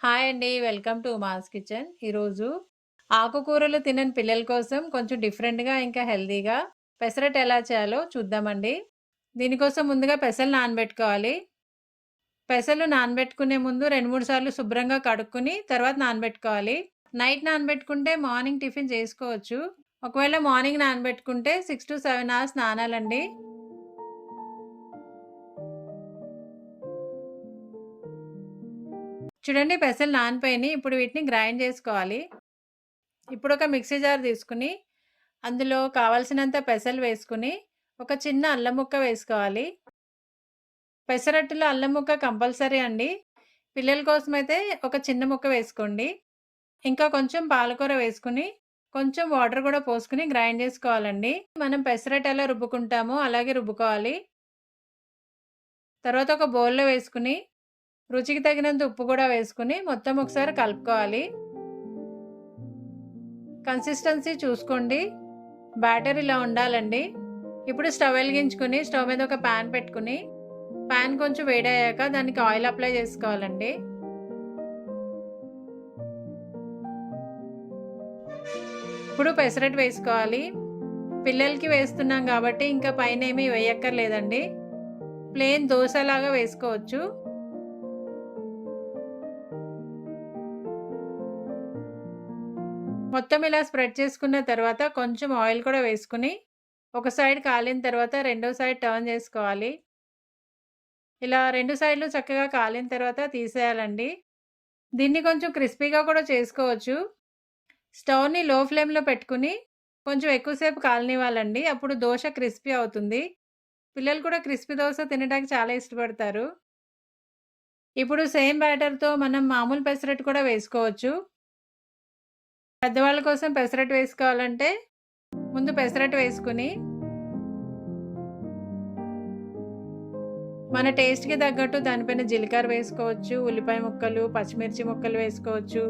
Hi అండి. Welcome to mass kitchen. ఈరోజు ఆకుకూరలు తినని పిల్లల కోసం కొంచెం డిఫరెంట్‌గా ఇంకా హెల్దీగా పెసరట్టు ఎలా చేయాలో చూద్దామండి. దీనికోసం ముందుగా పెసలు నానబెట్టుకోవాలి. పెసలు నానబెట్టుకునే ముందు 2, 3 సార్లు శుభ్రంగా కడుక్కుని తర్వాత నానబెట్టుకోవాలి. నైట్ నానబెట్టుకుంటే మార్నింగ్ టిఫిన్ చేసుకోవచ్చు. ఒకవేళ మార్నింగ్ నానబెట్టుకుంటే 6-7 అవర్స్ నానాలండి. చూడండి పెసలు నానిపోయినాయి. ఇప్పుడు వీటిని గ్రైండ్ చేసుకోవాలి. ఇప్పుడు ఒక మిక్సీ జార్ తీసుకొని, అందులో కావాల్సినంత పెసలు వేసుకుని ఒక చిన్న అల్లం ముక్క వేసుకోవాలి. పెసరట్టులో అల్లం ముక్క కంపల్సరీ అండి. పిల్లల కోసం అయితే ఒక చిన్న ముక్క వేసుకోండి. ఇంకా కొంచెం పాలకూర వేసుకుని కొంచెం వాటర్ కూడా పోసుకుని గ్రైండ్ చేసుకోవాలండి. మనం పెసరట్టు ఎలా రుబ్బుకుంటామో అలాగే రుబ్బుకోవాలి. తర్వాత ఒక బౌల్‌లో వేసుకుని రుచికి తగినంత ఉప్పు కూడా వేసుకుని మొత్తం ఒకసారి కలుపుకోవాలి. కన్సిస్టెన్సీ చూసుకోండి. బ్యాటర్ ఇలా ఉండాలండి. ఇప్పుడు స్టవ్ వెలిగించుకొని స్టవ్ మీద ఒక ప్యాన్ పెట్టుకుని ప్యాన్ కొంచెం వేడయ్యాక దానికి ఆయిల్ అప్లై చేసుకోవాలండి. ఇప్పుడు పెసరట్టు వేసుకోవాలి. పిల్లలకి వేస్తున్నాం కాబట్టి ఇంకా పైన ఏమీ వేయక్కర్లేదండి. ప్లెయిన్ దోశలాగా వేసుకోవచ్చు. మొత్తం ఇలా స్ప్రెడ్ చేసుకున్న తర్వాత కొంచెం ఆయిల్ కూడా వేసుకుని ఒక సైడ్ కాలిన తర్వాత రెండో సైడ్ టర్న్ చేసుకోవాలి. ఇలా రెండు సైడ్‌లు చక్కగా కాలిన తర్వాత తీసేయాలండి. దీన్ని కొంచెం క్రిస్పీగా కూడా చేసుకోవచ్చు. స్టవ్‌ని లో ఫ్లేమ్‌లో పెట్టుకుని కొంచెం ఎక్కువసేపు కాలనివ్వాలండి. అప్పుడు దోశ క్రిస్పీ అవుతుంది. పిల్లలు కూడా క్రిస్పీ దోశ తినడానికి చాలా ఇష్టపడతారు. ఇప్పుడు సేమ్ బ్యాటర్‌తో మనం మామూలు పెసరట్టు కూడా వేసుకోవచ్చు. పెద్దవాళ్ళ కోసం పెసరట్టు వేసుకోవాలంటే, ముందు పెసరట్టు వేసుకుని మన టేస్ట్‌కి తగ్గట్టు దానిపైన జీలకర్ర వేసుకోవచ్చు, ఉల్లిపాయ ముక్కలు, పచ్చిమిర్చి ముక్కలు వేసుకోవచ్చు.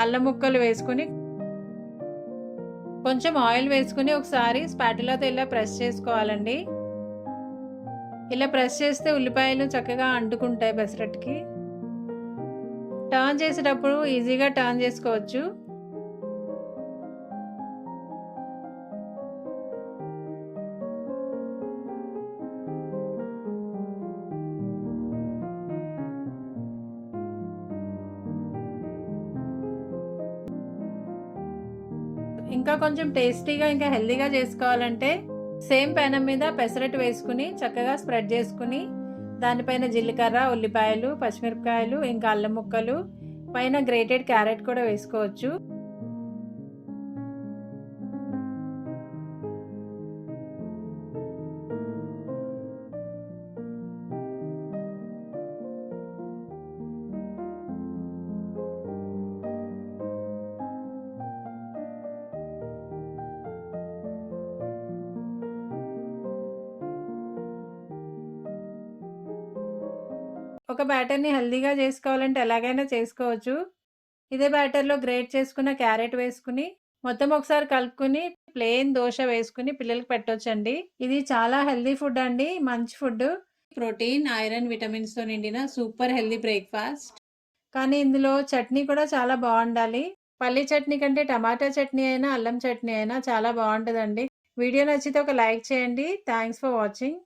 అల్లం ముక్కలు వేసుకుని కొంచెం ఆయిల్ వేసుకొని ఒకసారి స్పాటిలతో ఇలా ప్రెస్ చేసుకోవాలండి. ఇలా ప్రెస్ చేస్తే ఉల్లిపాయలు చక్కగా అంటుకుంటాయి పెసరట్టుకి. టర్న్ చేసేటప్పుడు ఈజీగా టర్న్ చేసుకోవచ్చు. ఇంకా కొంచెం టేస్టీగా ఇంకా హెల్దీగా చేసుకోవాలంటే సేమ్ పెనం మీద పెసరట్టు వేసుకుని చక్కగా స్ప్రెడ్ చేసుకుని దానిపైన జీలకర్ర, ఉల్లిపాయలు, పచ్చిమిరపకాయలు, ఇంకా అల్లం ముక్కలు, పైన గ్రేటెడ్ క్యారెట్ కూడా వేసుకోవచ్చు. ఒక బ్యాటర్‌ని హెల్తీగా చేసుకోవాలంటే ఎలాగైనా చేసుకోవచ్చు. ఇదే బ్యాటర్‌లో గ్రేట్ చేసుకున్న క్యారెట్ వేసుకొని, మొత్తం ఒకసారి కలుపుకొని ప్లెయిన్ దోస వేసుకొని పిల్లలకి పెట్టొచ్చండి. ఇది చాలా హెల్తీ ఫుడ్ అండి. మంచి ఫుడ్. ప్రోటీన్, ఐరన్, విటమిన్స్‌తో నిండిన సూపర్ హెల్తీ బ్రేక్‌ఫాస్ట్. కానీ ఇందులో చట్నీ కూడా చాలా బావుండాలి. పల్లీ చట్నీ కంటే టమాటా చట్నీ అయినా, అల్లం చట్నీ అయినా చాలా బావుంటదండి. వీడియో నచ్చితే ఒక లైక్ చేయండి. Thanks for watching.